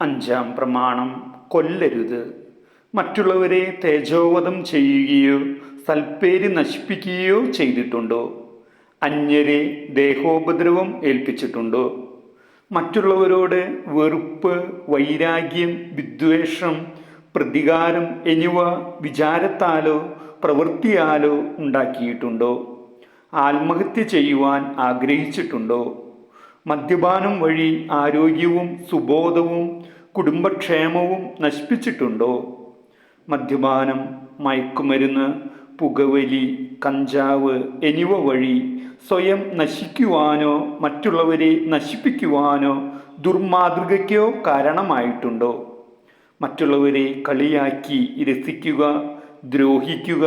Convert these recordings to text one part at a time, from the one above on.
അഞ്ചാം പ്രമാണം. കൊല്ലരുത്. മറ്റുള്ളവരെ തേജോവധം ചെയ്യുകയോ സൽപ്പേര് നശിപ്പിക്കുകയോ ചെയ്തിട്ടുണ്ടോ? അന്യരെ ദേഹോപദ്രവം ഏൽപ്പിച്ചിട്ടുണ്ടോ? മറ്റുള്ളവരോട് വെറുപ്പ് വൈരാഗ്യം വിദ്വേഷം പ്രതികാരം എന്നിവ വിചാരത്താലോ പ്രവൃത്തിയാലോ ഉണ്ടാക്കിയിട്ടുണ്ടോ? ആത്മഹത്യ ചെയ്യുവാൻ ആഗ്രഹിച്ചിട്ടുണ്ടോ? മദ്യപാനം വഴി ആരോഗ്യവും സുബോധവും കുടുംബക്ഷേമവും നശിപ്പിച്ചിട്ടുണ്ടോ? മദ്യപാനം മയക്കുമരുന്ന് പുകവലി കഞ്ചാവ് എന്നിവ വഴി സ്വയം നശിക്കുവാനോ മറ്റുള്ളവരെ നശിപ്പിക്കുവാനോ ദുർമാതൃകയ്ക്കോ കാരണമായിട്ടുണ്ടോ? മറ്റുള്ളവരെ കളിയാക്കി രസിക്കുക ദ്രോഹിക്കുക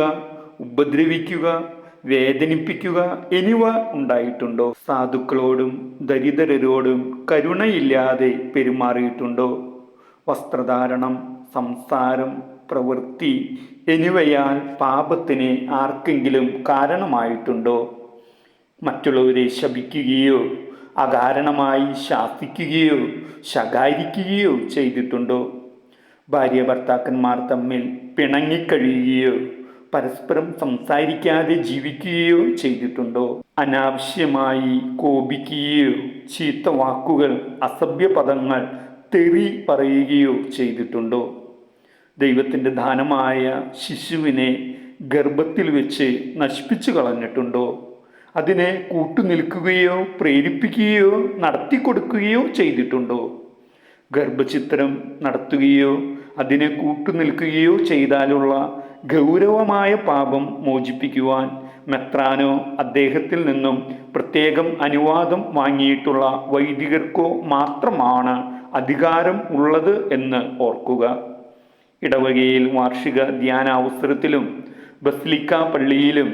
ഉപദ്രവിക്കുക വേദനിപ്പിക്കുക എന്നിവ ഉണ്ടായിട്ടുണ്ടോ? സാധുക്കളോടും ദരിദ്രരോടും കരുണയില്ലാതെ പെരുമാറിയിട്ടുണ്ടോ? വസ്ത്രധാരണം സംസാരം പ്രവൃത്തി എന്നിവയാൽ പാപത്തിന് ആർക്കെങ്കിലും കാരണമായിട്ടുണ്ടോ? മറ്റുള്ളവരെ ശപിക്കുകയോ അകാരണമായി ശാസിക്കുകയോ ശകാരിക്കുകയോ ചെയ്തിട്ടുണ്ടോ? ഭാര്യ ഭർത്താക്കന്മാർ തമ്മിൽ പിണങ്ങിക്കഴിയുകയോ പരസ്പരം സംസാരിക്കാതെ ജീവിക്കുകയോ ചെയ്തിട്ടുണ്ടോ? അനാവശ്യമായി കോപിക്കുകയോ ചീത്ത വാക്കുകൾ അസഭ്യ പദങ്ങൾ തെറി പറയുകയോ ചെയ്തിട്ടുണ്ടോ? ദൈവത്തിന്റെ ദാനമായ ശിശുവിനെ ഗർഭത്തിൽ വെച്ച് നശിപ്പിച്ചു കളഞ്ഞിട്ടുണ്ടോ? അതിനെ കൂട്ടുനിൽക്കുകയോ പ്രേരിപ്പിക്കുകയോ നടത്തിക്കൊടുക്കുകയോ ചെയ്തിട്ടുണ്ടോ? ഗർഭചിത്രം നടത്തുകയോ അതിനെ കൂട്ടുനിൽക്കുകയോ ചെയ്താലുള്ള ഗൗരവമായ പാപം മോചിപ്പിക്കുവാൻ മെത്രാനോ അദ്ദേഹത്തിൽ നിന്നും പ്രത്യേകം അനുവാദം വാങ്ങിയിട്ടുള്ള വൈദികർക്കോ മാത്രമാണ് അധികാരം ഉള്ളത് എന്ന് ഓർക്കുക. ഇടവകയിൽ വാർഷിക ധ്യാനാവസരത്തിലും ബസ്ലിക്ക പള്ളിയിലും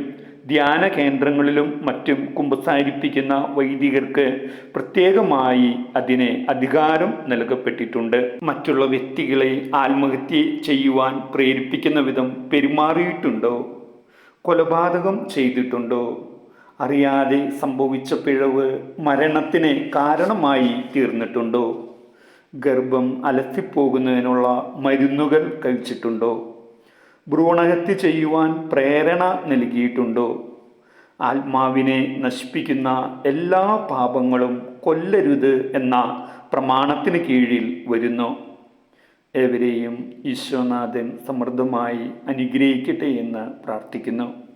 ധ്യാന കേന്ദ്രങ്ങളിലും മറ്റും കുമ്പസാരിപ്പിക്കുന്ന വൈദികർക്ക് പ്രത്യേകമായി അതിന് അധികാരം നൽകപ്പെട്ടിട്ടുണ്ട്. മറ്റുള്ള വ്യക്തികളെ ആത്മഹത്യ ചെയ്യുവാൻ പ്രേരിപ്പിക്കുന്ന വിധം പെരുമാറിയിട്ടുണ്ടോ? കൊലപാതകം ചെയ്തിട്ടുണ്ടോ? അറിയാതെ സംഭവിച്ച പിഴവ് മരണത്തിന് കാരണമായി തീർന്നിട്ടുണ്ടോ? ഗർഭം അലസിപ്പോകുന്നതിനുള്ള മരുന്നുകൾ കഴിച്ചിട്ടുണ്ടോ? ഭ്രൂണഹത്യ ചെയ്യുവാൻ പ്രേരണ നൽകിയിട്ടുണ്ടോ? ആത്മാവിനെ നശിപ്പിക്കുന്ന എല്ലാ പാപങ്ങളും കൊല്ലരുത് എന്ന പ്രമാണത്തിന് കീഴിൽ വരുന്നു. ഏവരെയും ഈശ്വനാഥൻ സമൃദ്ധമായി അനുഗ്രഹിക്കട്ടെ എന്ന് പ്രാർത്ഥിക്കുന്നു.